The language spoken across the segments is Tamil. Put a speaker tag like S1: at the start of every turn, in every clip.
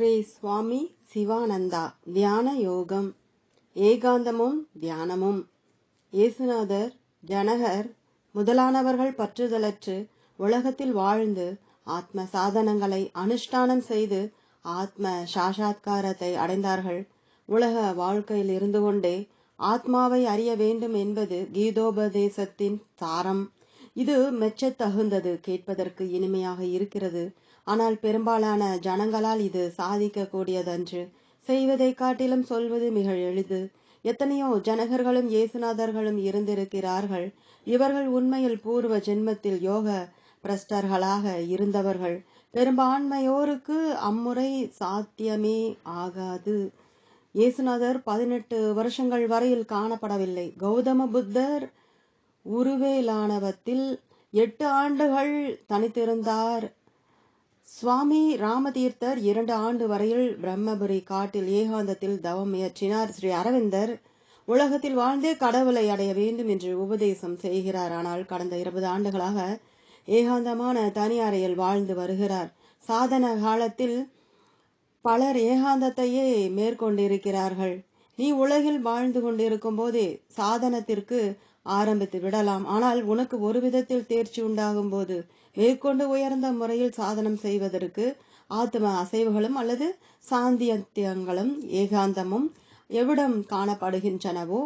S1: ஸ்ரீ சுவாமி சிவானந்தா தியான யோகம். ஏகாந்தமும் தியானமும். இயேசுநாதர் ஜனகர் முதலானவர்கள் பற்றுதலற்று உலகத்தில் வாழ்ந்து ஆத்ம சாதனங்களை அனுஷ்டானம் செய்து ஆத்ம சாஷாத்காரத்தை அடைந்தார்கள். உலக வாழ்க்கையில் இருந்து கொண்டே ஆத்மாவை அறிய வேண்டும் என்பது கீதோபதேசத்தின் சாரம். இது மெச்சத்தகுந்தது. கேட்பதற்கு இனிமையாக இருக்கிறது. ஆனால் பெரும்பாலான ஜனங்களால் இது சாதிக்கக்கூடியதன்று. செய்வதை காட்டிலும் சொல்வது மிக எளிது. எத்தனையோ ஜனகர்களும் இயேசுநாதர்களும் இருந்திருக்கிறார்கள். இவர்கள் உண்மையில் பூர்வ ஜென்மத்தில் யோக பிரஸ்டர்களாக இருந்தவர்கள். பெரும்பான்மையோருக்கு அம்முறை சாத்தியமே ஆகாது. இயேசுநாதர் பதினெட்டு வருஷங்கள் வரையில் காணப்படவில்லை. கௌதம புத்தர் உருவேலானவத்தில் எட்டு ஆண்டுகள் தனித்திருந்தார். சுவாமி ராமதீர்த்தர் இரண்டு ஆண்டு வரையில் பிரம்மபுரி காட்டில் ஏகாந்தத்தில் தவம் இயற்றினார் ஸ்ரீ அரவிந்தர் உலகத்தில் வாழ்ந்தே கடவுளை அடைய வேண்டும் என்று உபதேசம் செய்கிறார். ஆனால் கடந்த இருபது ஆண்டுகளாக ஏகாந்தமான தனி அறையில் வாழ்ந்து வருகிறார். சாதன காலத்தில் பலர் ஏகாந்தத்தையே மேற்கொண்டிருக்கிறார்கள். நீ உலகில் வாழ்ந்து கொண்டிருக்கும் போதே சாதனத்திற்கு ஆரம்பித்து விடலாம். ஆனால் உனக்கு ஒரு விதத்தில் தேர்ச்சி உண்டாகும் போது மேற்கொண்டு உயர்ந்த முறையில் சாதனம் செய்வதற்கு ஆத்ம அசைவுகளும் அல்லது சாந்தியத்தியங்களும் ஏகாந்தமும் எவ்விடம் காணப்படுகின்றனவோ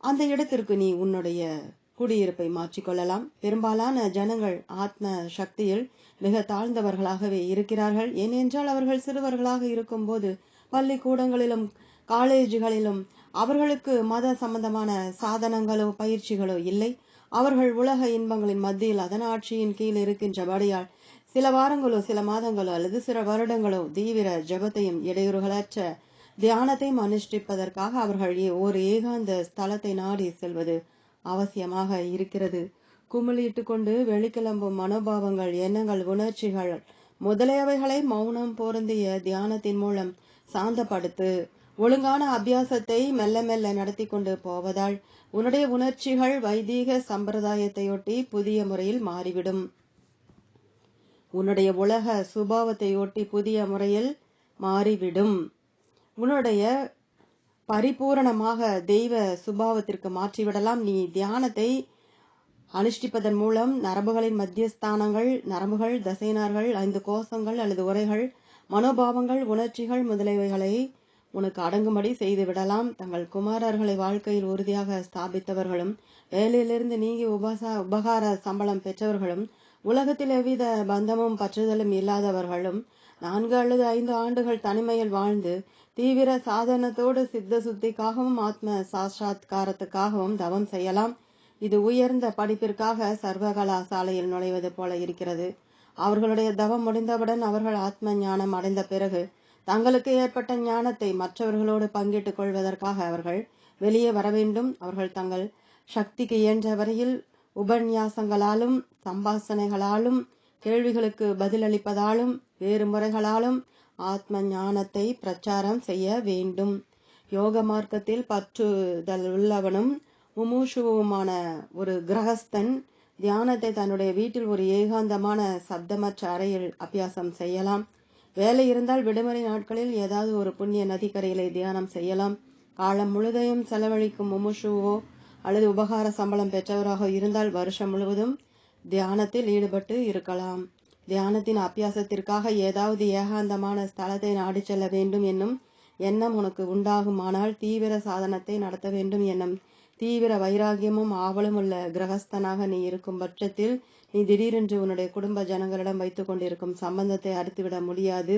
S1: அந்த இடத்திற்கு நீ உன்னுடைய குடியிருப்பை மாற்றிக்கொள்ளலாம். பெரும்பாலான ஜனங்கள் ஆத்ம சக்தியில் மிக தாழ்ந்தவர்களாகவே இருக்கிறார்கள். ஏனென்றால் அவர்கள் சிறுவர்களாக இருக்கும்போது பள்ளிக்கூடங்களிலும் காலேஜுகளிலும் அவர்களுக்கு மத சம்பந்தமான சாதனங்களோ பயிற்சிகளோ இல்லை. அவர்கள் உலக இன்பங்களின் மத்தியில் அதன் ஆட்சியின் கீழ் இருக்கின்றபடியால் சில வாரங்களோ சில மாதங்களோ அல்லது சில வருடங்களோ தீவிர ஜபத்தையும் இடையூறுகளற்ற தியானத்தையும் அனுஷ்டிப்பதற்காக அவர்கள் ஒரு ஏகாந்த ஸ்தலத்தை நாடி செல்வது அவசியமாக இருக்கிறது. குமிழிட்டு கொண்டு வெளிக்கிளம்பும் மனோபாவங்கள் எண்ணங்கள் உணர்ச்சிகள் முதலியவைகளை மௌனம் பொருந்திய தியானத்தின் மூலம் சாந்தப்படுத்து ஒழுங்கான அபியாசத்தை மெல்ல மெல்ல நடத்தி கொண்டு போவதால் உன்னுடைய உணர்ச்சிகள் வைதீக சம்பிரதாயத்தையொட்டி புதிய முறையில் மாறிவிடும். உன்னுடைய உலக சுபாவத்தையொட்டி புதிய முறையில் மாறிவிடும். உன்னுடைய பரிபூரணமாக தெய்வ சுபாவத்திற்கு மாற்றிவிடலாம். நீ தியானத்தை அனுஷ்டிப்பதன் மூலம் நரம்புகளின் மத்தியஸ்தானங்கள் நரம்புகள் தசைனார்கள் ஐந்து கோஷங்கள் அல்லது உரைகள் மனோபாவங்கள் உணர்ச்சிகள் முதலியவைகளை உனக்கு அடங்கும்படி செய்து விடலாம் தங்கள் குமாரர்களை வாழ்க்கையில் உறுதியாக ஸ்தாபித்தவர்களும் வேலையிலிருந்து நீங்கி உபசா உபகார சம்பளம் பெற்றவர்களும் உலகத்தில் எவ்வித பந்தமும் பற்றுதலும் இல்லாதவர்களும் நான்கு அல்லது ஐந்து ஆண்டுகள் தனிமையில் வாழ்ந்து தீவிர சாதனத்தோடு சித்த சுத்திக்காகவும் ஆத்ம சாட்சாத்காரத்துக்காகவும் தவம் செய்யலாம். இது உயர்ந்த படிப்பிற்காக சர்வகலாசாலையில் நுழைவது போல இருக்கிறது. அவர்களுடைய தவம் முடிந்தவுடன் அவர்கள் ஆத்ம ஞானம் அடைந்த பிறகு தங்களுக்கு ஏற்பட்ட ஞானத்தை மற்றவர்களோடு பங்கிட்டுக் கொள்வதற்காக அவர்கள் வெளியே வர வேண்டும். அவர்கள் தங்கள் சக்திக்கு இயன்ற வரையில் உபன்யாசங்களாலும் சம்பாசனைகளாலும் கேள்விகளுக்கு பதிலளிப்பதாலும் வேறு முறைகளாலும் ஆத்ம ஞானத்தை பிரச்சாரம் செய்ய வேண்டும். யோக மார்க்கத்தில் பற்றுதல் உள்ளவனும் முமூஷுவுமான ஒரு கிரகஸ்தன் தியானத்தை தன்னுடைய வீட்டில் ஒரு ஏகாந்தமான சப்தமற்ற அறையில் அபியாசம் செய்யலாம். வேலை இருந்தால் விடுமுறை நாட்களில் ஏதாவது ஒரு புண்ணிய நதிக்கரையிலே தியானம் செய்யலாம். காலம் முழுதையும் செலவழிக்கும் முமுஷுவோ அல்லது உபகார சம்பளம் பெற்றவராக இருந்தால் வருஷம் முழுவதும் தியானத்தில் ஈடுபட்டு இருக்கலாம். தியானத்தின் அபியாசத்திற்காக ஏதாவது ஏகாந்தமான ஸ்தலத்தை நாடி செல்ல வேண்டும் என்னும் எண்ணம் உனக்கு உண்டாகுமானால் தீவிர சாதனத்தை நடத்த வேண்டும் என்னும் தீவிர வைராகியமும் ஆவலும் உள்ள கிரகஸ்தனாக நீ இருக்கும் பட்சத்தில் நீ திடீரென்று உன்னுடைய குடும்ப ஜனங்களிடம் வைத்துக் கொண்டிருக்கும் சம்பந்தத்தை அறுத்துவிட முடியாது.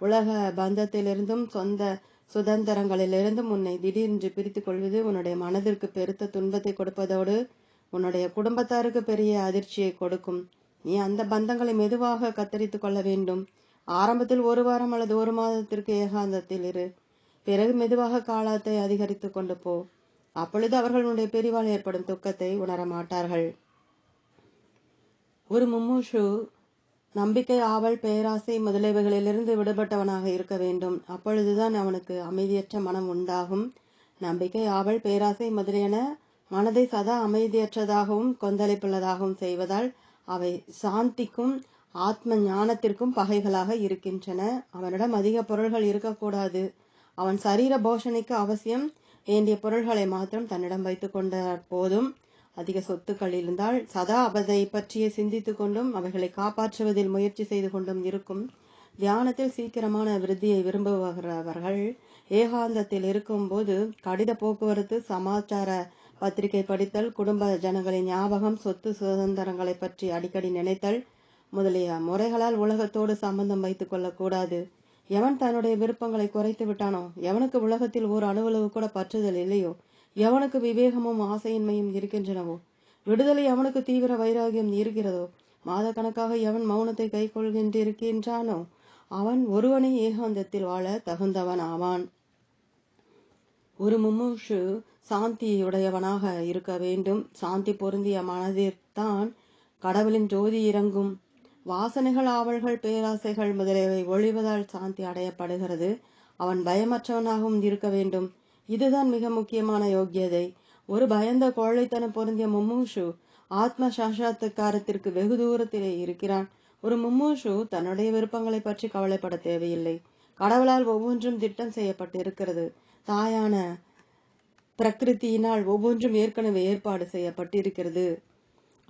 S1: உலக பந்தத்திலிருந்தும் சொந்த சுதந்திரங்களிலிருந்தும் உன்னை திடீரென்று பிரித்துக் கொள்வது உன்னுடைய மனதிற்கு பெருத்த துன்பத்தை கொடுப்பதோடு உன்னுடைய குடும்பத்தாருக்கு பெரிய அதிர்ச்சியை கொடுக்கும். நீ அந்த பந்தங்களை மெதுவாக கத்தரித்து கொள்ள வேண்டும். ஆரம்பத்தில் ஒரு வாரம் அல்லது ஒரு மாதத்திற்கு ஏகாந்தத்தில் இரு. பிறகு மெதுவாக காலத்தை அதிகரித்து கொண்டு போ. அப்பொழுது அவர்களுடைய பிரிவால் ஏற்படும் துக்கத்தை உணர மாட்டார்கள். ஒரு மும்முஷு நம்பிக்கை ஆவல் பேராசை முதலியவைகளிலிருந்து விடுபட்டவனாக இருக்க வேண்டும். அப்பொழுதுதான் அவனுக்கு அமைதியற்ற மனம் உண்டாகும். நம்பிக்கை ஆவல் பேராசை முதலியன மனதை சதா அமைதியற்றதாகவும் கொந்தளிப்புள்ளதாகவும் செய்வதால் அவை சாந்திக்கும் ஆத்ம ஞானத்திற்கும் பகைகளாக இருக்கின்றன. அவனிடம் அதிக பொருள்கள் இருக்கக்கூடாது. அவன் சரீர போஷணைக்கு அவசியம். வேண்டிய பொருள்களை மாத்திரம் தன்னிடம் வைத்துக் கொண்ட போதும். அதிக சொத்துக்கள் இருந்தால் சதா அவதை பற்றிய சிந்தித்து கொண்டும் அவைகளை காப்பாற்றுவதில் முயற்சி செய்து கொண்டும் இருக்கும். தியானத்தில் சீக்கிரமான விருத்தியை விரும்புகிறவர்கள் ஏகாந்தத்தில் இருக்கும்போது கடித போக்குவரத்து சமாச்சார பத்திரிகை படித்தல் குடும்ப ஜனங்களின் ஞாபகம் சொத்து சுதந்திரங்களை பற்றி அடிக்கடி நினைத்தல் முதலிய முறைகளால் உலகத்தோடு சம்பந்தம் வைத்துக் கொள்ளக்கூடாது. எவன் தன்னுடைய விருப்பங்களை குறைத்து விட்டானோ? எவனுக்கு உலகத்தில் ஓர் அலுவலகு கூட பற்றுதல் இல்லையோ? எவனுக்கு விவேகமும் ஆசையின்மையும் இருக்கின்றனவோ? விடுதலை அவனுக்கு தீவிர வைராகியம் இருக்கிறதோ? மாதக்கணக்காக எவன் மௌனத்தை கை கொள்கின்றிருக்கின்றானோ அவன் ஒருவனை ஏகாந்தத்தில் வாழ தகுந்தவன் ஆவான். ஒரு மும்முஷு சாந்தியுடையவனாக இருக்க வேண்டும். சாந்தி பொருந்திய மனதிற்தான் கடவுளின் ஜோதி இறங்கும். வாசனைகள் ஆவல்கள் பேராசைகள் முதலியவை ஒழிவதால் சாந்தி அடையப்படுகிறது. அவன் பயமற்றவனாகவும் இருக்க வேண்டும். இதுதான் மிக முக்கியமான யோக்கியதை ஒரு பயந்த கோழைத்தனம் பொருந்திய மும்மூஷு ஆத்ம சாஷாத்துக்காரத்திற்கு வெகு தூரத்திலே இருக்கிறான். ஒரு மும்மூஷு தன்னுடைய விருப்பங்களை பற்றி கவலைப்பட தேவையில்லை. கடவுளால் ஒவ்வொன்றும் திட்டம் செய்யப்பட்டு இருக்கிறது தாயான பிரகிருத்தியினால் ஒவ்வொன்றும் ஏற்கனவே ஏற்பாடு செய்யப்பட்டிருக்கிறது.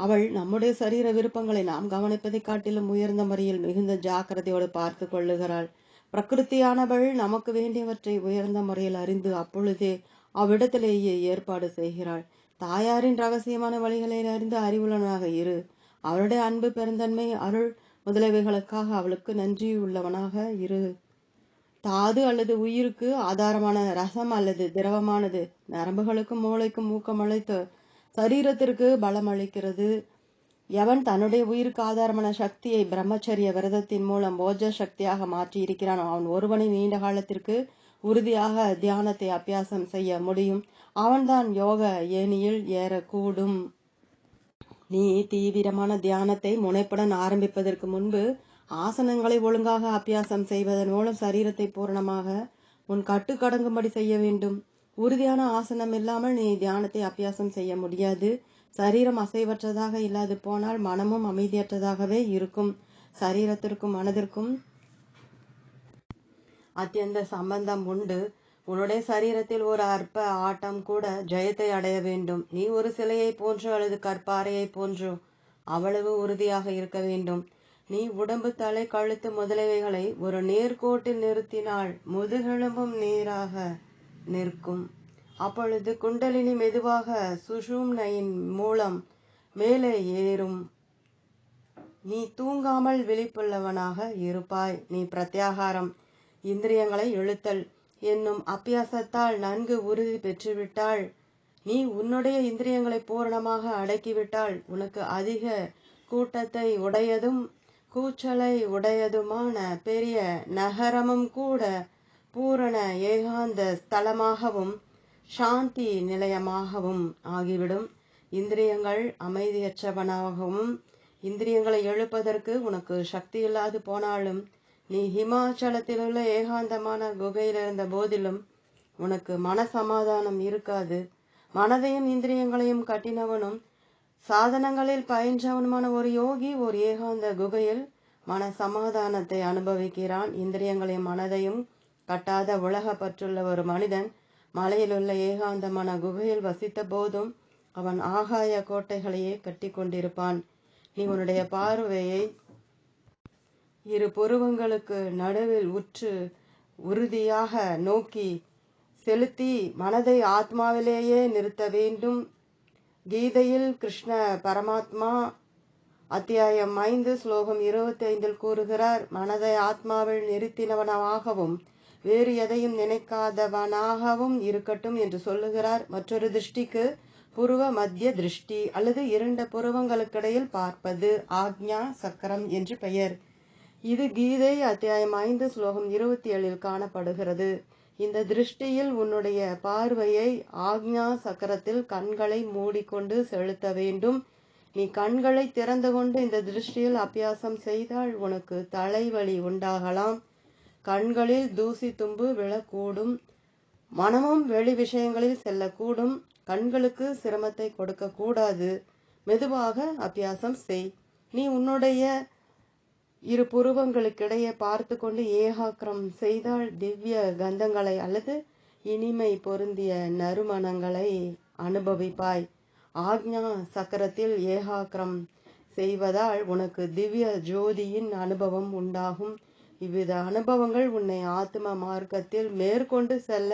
S1: அவள் நம்முடைய சரீர விருப்பங்களை நாம் கவனிப்பதை காட்டிலும் உயர்ந்த முறையில் மிகுந்த ஜாக்கிரதையோடு பார்த்து கொள்ளுகிறாள். பிரகிருத்தியானவள் நமக்கு வேண்டியவற்றை உயர்ந்த முறையில் அறிந்து அப்பொழுதே அவ்விடத்திலேயே ஏற்பாடு செய்கிறாள். தாயாரின் ரகசியமான வழிகளை அறிந்து அறிவுள்ளவனாக இரு. அவளுடைய அன்பு பெருந்தன்மை அருள் முதலியவைகளுக்காக அவளுக்கு நன்றியுள்ளவனாக இரு. தாது அல்லது உயிருக்கு ஆதாரமான ரசம் அல்லது திரவமானது நரம்புகளுக்கும் மூளைக்கும் ஊக்கம் அளித்து சரீரத்திற்கு பலம் அளிக்கிறது. எவன் தன்னுடைய உயிருக்கு ஆதாரமான சக்தியை பிரம்மச்சரிய விரதத்தின் மூலம் போஜ சக்தியாக மாற்றி இருக்கிறானோ அவன் ஒருவனை நீண்ட காலத்திற்கு உறுதியாக தியானத்தை அபியாசம் செய்ய முடியும். அவன்தான் யோக ஏனியில் ஏறக்கூடும். நீ தீவிரமான தியானத்தை முனைப்புடன் ஆரம்பிப்பதற்கு முன்பு ஆசனங்களை ஒழுங்காக அபியாசம் செய்வதன் மூலம் சரீரத்தை பூரணமாக உன் கட்டுக்கடங்கும்படி செய்ய வேண்டும். உறுதியான ஆசனம் இல்லாமல் நீ தியானத்தை அபியாசம் செய்ய முடியாது. சரீரம் அசைவற்றதாக இல்லாது போனால் மனமும் அமைதியற்றதாகவே இருக்கும். சரீரத்திற்கும் மனதிற்கும் அத்தியந்த சம்பந்தம் உண்டு. உன்னுடைய சரீரத்தில் ஒரு அற்ப ஆட்டம் கூட ஜெயத்தை அடைய வேண்டும். நீ ஒரு சிலையை போன்று அல்லது கற்பாறையை போன்றோ அவ்வளவு உறுதியாக இருக்க வேண்டும். நீ உடம்பு தலை கழுத்து முதலியவைகளை ஒரு நேர்கோட்டில் நிறுத்தினால் முதுகெலும்பும் நேராக நிற்கும். அப்பொழுது குண்டலினி மெதுவாக சுஷும்னையின் மூலம் மேலே ஏறும். நீ தூங்காமல் விழிப்புள்ளவனாக இருப்பாய். நீ பிரத்யாகாரம் இந்திரியங்களை இழுத்தல் என்னும் அபியாசத்தால் நன்கு உறுதி பெற்றுவிட்டாள். நீ உன்னுடைய இந்திரியங்களை பூரணமாக அடக்கிவிட்டால் உனக்கு அதிக கூட்டத்தை உடையதும் கூச்சலை உடையதுமான பெரிய நகரமும் கூட பூரண ஏகாந்த ஸ்தலமாகவும் சாந்தி நிலையமாகவும் ஆகிவிடும். இந்திரியங்கள் அமைதியற்றவனாகவும் இந்திரியங்களை எழுப்பதற்கு உனக்கு சக்தி இல்லாது போனாலும் நீ ஹிமாச்சலத்தில் உள்ள ஏகாந்தமான குகையில் இருந்த போதிலும் உனக்கு மன சமாதானம் இருக்காது. மனதையும் இந்திரியங்களையும் கட்டினவனும் சாதனங்களில் பயின்றவனுமான ஒரு யோகி ஒரு ஏகாந்த குகையில் மன சமாதானத்தை அனுபவிக்கிறான். இந்திரியங்களையும் மனதையும் கட்டாத உலக பற்றுள்ள ஒரு மனிதன் மலையிலுள்ள ஏகாந்தமான குகையில் வசித்த போதும் அவன் ஆகாய கோட்டைகளையே கட்டி கொண்டிருப்பான். நீ உன்னுடைய பார்வையை இரு புருவங்களுக்கு நடுவில் உற்று உறுதியாக நோக்கி செலுத்தி மனதை ஆத்மாவிலேயே நிறுத்த வேண்டும். கீதையில் கிருஷ்ண பரமாத்மா அத்தியாயம் ஐந்து ஸ்லோகம் இருபத்தி ஐந்தில் கூறுகிறார் மனதை ஆத்மாவில் நிறுத்தினவனாகவும் வேறு எதையும் நினைக்காதவனாகவும் இருக்கட்டும் என்று சொல்லுகிறார். மற்றொரு திருஷ்டிக்கு புருவ மத்திய திருஷ்டி அல்லது இரண்டு புருவங்களுக்கிடையில் பார்ப்பது ஆக்ஞா சக்கரம் என்று பெயர். இது கீதை அத்தியாயம் ஐந்து ஸ்லோகம் இருபத்தி ஏழில் காணப்படுகிறது. இந்த திருஷ்டியில் உன்னுடைய பார்வையை ஆக்ஞா சக்கரத்தில் கண்களை மூடிக்கொண்டு செலுத்த வேண்டும். நீ கண்களை திறந்து கொண்டு இந்த திருஷ்டியில் அபியாசம் செய்தால் உனக்கு தலைவலி உண்டாகலாம். கண்களில் தூசி தும்பு விழக்கூடும். மனமும் வெளி விஷயங்களில் செல்லக்கூடும். கண்களுக்கு சிரமத்தை கொடுக்க கூடாது மெதுவாக அபியாசம் செய். நீ உன்னுடைய இரு புருவங்களுக்கிடையே பார்த்து கொண்டு ஏகாக்கிரம் செய்தால் திவ்ய கந்தங்களை அல்லது இனிமை பொருந்திய நறுமணங்களை அனுபவிப்பாய். ஆக்ஞா சக்கரத்தில் ஏகாக்கிரம் செய்வதால் உனக்கு திவ்ய ஜோதியின் அனுபவம் உண்டாகும். இவ்வித அனுபவங்கள் உன்னை ஆத்ம மார்க்கத்தில் மேற்கொண்டு செல்ல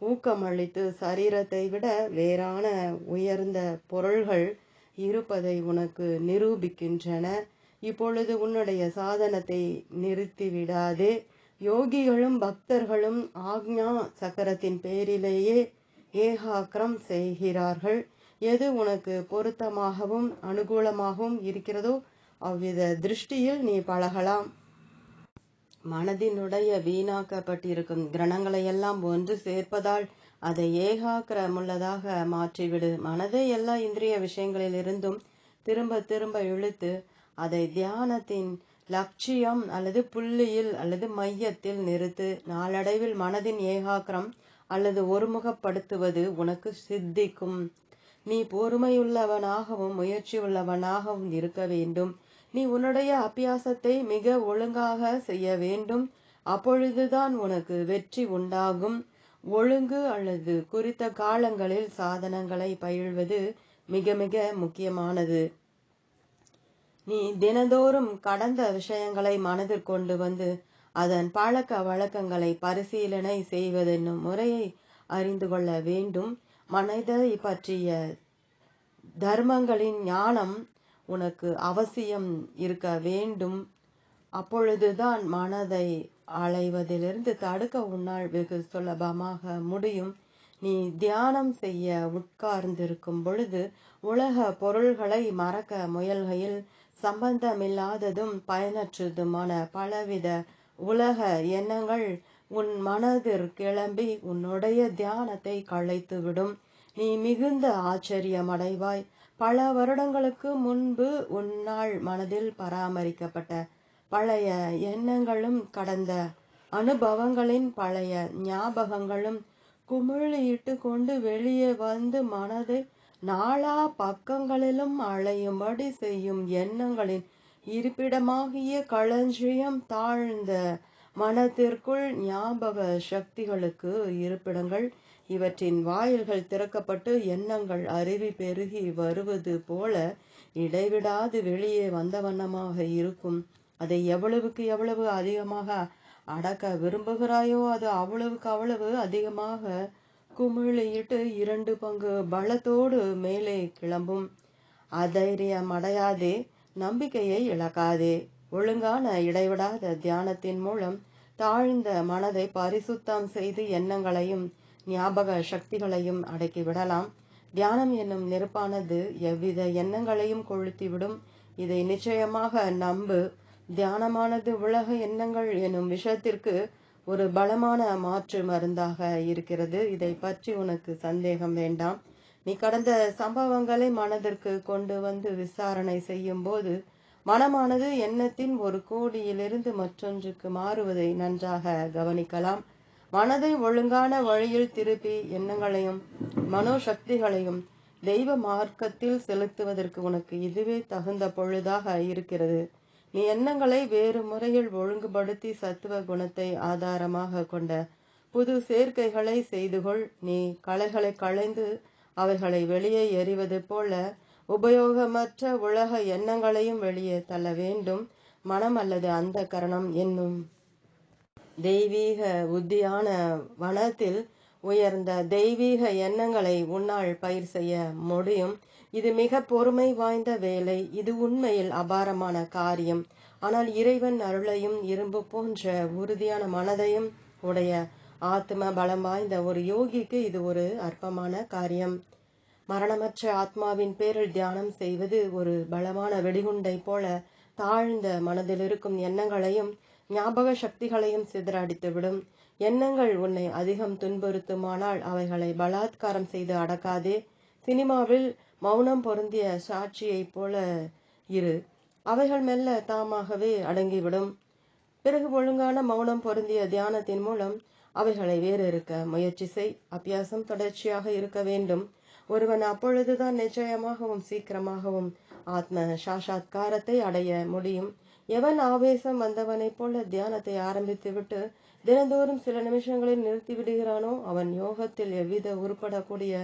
S1: ஊக்கமளித்து சரீரத்தை விட வேறான உயர்ந்த பொருள்கள் இருப்பதை உனக்கு நிரூபிக்கின்றன. இப்பொழுது உன்னுடைய சாதனத்தை நிறுத்திவிடாதே. யோகிகளும் பக்தர்களும் ஆக்ஞா சக்கரத்தின் பேரிலேயே ஏகாக்கிரம் செய்கிறார்கள். எது உனக்கு பொருத்தமாகவும் அனுகூலமாகவும் இருக்கிறதோ அவ்வித திருஷ்டியில் நீ பழகலாம். மனதினுடைய வீணாக்கப்பட்டிருக்கும் கிரணங்களை எல்லாம் ஒன்று சேர்ப்பதால் அதை ஏகாக்கிரமுள்ளதாக மாற்றிவிடு. மனதை எல்லா இந்திரிய விஷயங்களிலிருந்தும் திரும்ப திரும்ப இழுத்து அதை தியானத்தின் லட்சியம் அல்லது புள்ளியில் அல்லது மையத்தில் நிறுத்து. நாளடைவில் மனதின் ஏகாக்கிரம் அல்லது ஒருமுகப்படுத்துவது உனக்கு சித்திக்கும். நீ பொறுமையுள்ளவனாகவும் முயற்சி உள்ளவனாகவும் இருக்க வேண்டும். நீ உன்னுடைய அபியாசத்தை மிக ஒழுங்காக செய்ய வேண்டும். அப்பொழுதுதான் உனக்கு வெற்றி உண்டாகும். ஒழுங்கு அல்லது குறித்த காலங்களில் சாதனங்களை பயில்வது மிக மிக முக்கியமானது. நீ தினந்தோறும் கடந்த விஷயங்களை மனதில் கொண்டு வந்து அதன் பழக்க வழக்கங்களை பரிசீலனை செய்வதென்னும் முறையை அறிந்து கொள்ள வேண்டும். மனதை பற்றிய தர்மங்களின் ஞானம் உனக்கு அவசியம் இருக்க வேண்டும். அப்பொழுதுதான் மனதை அலைவதிலிருந்து தடுக்க உன்னால் வெகு சுலபமாக முடியும். நீ தியானம் செய்ய உட்கார்ந்திருக்கும் பொழுது உலக பொருள்களை மறக்க முயல்கையில் சம்பந்தமில்லாததும் பயனற்றதுமான பலவித உலக எண்ணங்கள் உன் மனதில் கிளம்பி உன்னுடைய தியானத்தை களைத்துவிடும். நீ மிகுந்த ஆச்சரியமடைவாய். பல வருடங்களுக்கு முன்பு உன்னால் மனதில் பராமரிக்கப்பட்ட பழைய எண்ணங்களும் கடந்த அனுபவங்களின் பழைய ஞாபகங்களும் குமிழிட்டு கொண்டு வெளியே வந்து மனதை நாலா பக்கங்களிலும் அலையும்படி செய்யும் எண்ணங்களின் இருப்பிடமாகிய களஞ்சியம் தாழ்ந்த மனத்திற்குள் ஞாபக சக்திகளுக்கு இருப்பிடங்கள் இவற்றின் வாயில்கள் திறக்கப்பட்டு எண்ணங்கள் அருவி பெருகி வருவது போல இடைவிடாது வெளியே வந்த வண்ணமாக இருக்கும். அதை எவ்வளவுக்கு எவ்வளவு அதிகமாக அடக்க விரும்புகிறாயோ அது அவ்வளவுக்கு அவ்வளவு அதிகமாக குமிழிட்டு இரண்டு பங்கு பலத்தோடு மேலே கிளம்பும். அதைரியம் அடையாதே நம்பிக்கையை இழக்காதே. ஒழுங்கான இடைவிடாத தியானத்தின் மூலம் தாழ்ந்த மனதை பரிசுத்தம் செய்து எண்ணங்களையும் ஞாபக சக்திகளையும் அடக்கிவிடலாம் தியானம் என்னும் நெருப்பானது எவ்வித எண்ணங்களையும் கொளுத்திவிடும். இதை நிச்சயமாக நம்பு. தியானமானது உலக எண்ணங்கள் எனும் விஷயத்திற்கு ஒரு பலமான மாற்று மருந்தாக இருக்கிறது. இதை பற்றி உனக்கு சந்தேகம் வேண்டாம். நீ கடந்த சம்பவங்களை மனதிற்கு கொண்டு வந்து விசாரணை செய்யும் போது மனமானது எண்ணத்தின் ஒரு கோடியிலிருந்து மற்றொன்றுக்கு மாறுவதை நன்றாக கவனிக்கலாம். மனதை ஒழுங்கான வழியில் திருப்பி எண்ணங்களையும் மனோசக்திகளையும் தெய்வ மார்க்கத்தில் செலுத்துவதற்கு உனக்கு இதுவே தகுந்த பொழுதாக இருக்கிறது. நீ எண்ணங்களை வேறு முறையில் ஒழுங்குபடுத்தி சத்துவ குணத்தை ஆதாரமாக கொண்ட புது சேர்க்கைகளை செய்துகொள். நீ களைகளை களைந்து அவைகளை வெளியே எறிவது போல உபயோகமற்ற உலக எண்ணங்களையும் வெளியே தள்ள வேண்டும். மனம் அல்லது அந்த கரணம் என்னும் தெய்வீக புத்தியான வனத்தில் உயர்ந்த தெய்வீக எண்ணங்களை உன்னால் பயிர் செய்ய முடியும். இது மிக பொறுமை வாய்ந்த வேலை. இது உண்மையில் அபாரமான காரியம். ஆனால் இறைவன் அருளையும் இரும்பு போன்ற உறுதியான மனதையும் உடைய ஆத்ம பலம் வாய்ந்த ஒரு யோகிக்கு இது ஒரு அற்பமான காரியம். மரணமற்ற ஆத்மாவின் பேரில் தியானம் செய்வது ஒரு பலமான வெடிகுண்டை போல தாழ்ந்த மனதில் இருக்கும் எண்ணங்களையும் ஞாபக சக்திகளையும் சிதறடித்துவிடும் எண்ணங்கள் உன்னை அதிகம் துன்புறுத்துமானால் அவைகளை பலாத்காரம் செய்து அடக்காதே. சினிமாவில் மௌனம் பொருந்திய சாட்சியைப் போல இரு. அவைகள் மெல்ல தாமாகவே அடங்கிவிடும். பிறகு ஒழுங்கான மௌனம் பொருந்திய தியானத்தின் மூலம் அவைகளை வேறு இருக்க முயற்சி செய். அபியாசம் தொடர்ச்சியாக இருக்க வேண்டும். ஒருவன் அப்பொழுதுதான் நிச்சயமாகவும் சீக்கிரமாகவும் ஆத்ம சாஷாத்காரத்தை அடைய முடியும். எவன் ஆவேசம் வந்தவனைப் போல தியானத்தை ஆரம்பித்துவிட்டு தினந்தோறும் சில நிமிஷங்களில் நிறுத்தி விடுகிறானோ அவன் யோகத்தில் எவ்வித உருப்படக்கூடிய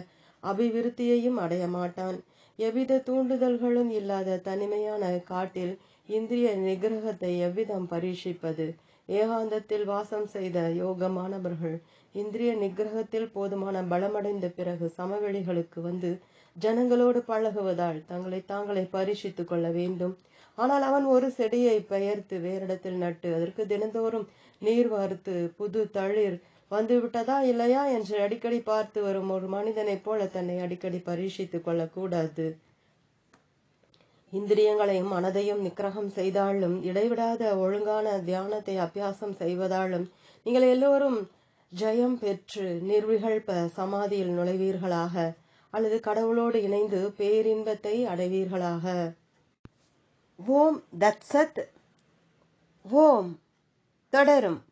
S1: அபிவிருத்தியையும் அடைய மாட்டான். எவ்வித தூண்டுதல்களும் இல்லாத தனிமையான காட்டில் இந்திரிய நிகிரகத்தை எவ்விதம் பரீட்சிப்பது? ஏகாந்தத்தில் வாசம் செய்த யோகமானவர்கள் இந்திரிய நிகிரகத்தில் போதுமான பலமடைந்த பிறகு சமவெளிகளுக்கு வந்து ஜனங்களோடு பழகுவதால் தங்களை தாங்களே பரிசித்து கொள்ள வேண்டும். ஆனால் அவன் ஒரு செடியை பெயர்த்து வேறிடத்தில் நட்டு அதற்கு தினந்தோறும் நீர் வார்த்து புது தளிர் வந்துவிட்டதா இல்லையா என்று அடிக்கடி பார்த்து வரும் ஒரு மனிதனைப் போல தன்னை அடிக்கடி பரீட்சித்துக் கொள்ளக்கூடாது. இந்திரியங்களையும் மனதையும் நிக்கிரகம் செய்தாலும் இடைவிடாத ஒழுங்கான தியானத்தை அபியாசம் செய்வதாலும் நீங்கள் எல்லோரும் ஜெயம் பெற்று நிர்விகல்ப சமாதியில் நுழைவீர்களாக. அல்லது கடவுளோடு இணைந்து பேரின்பத்தை அடைவீர்களாக. ஓம் தத்சத். ஓம் தொடரும்.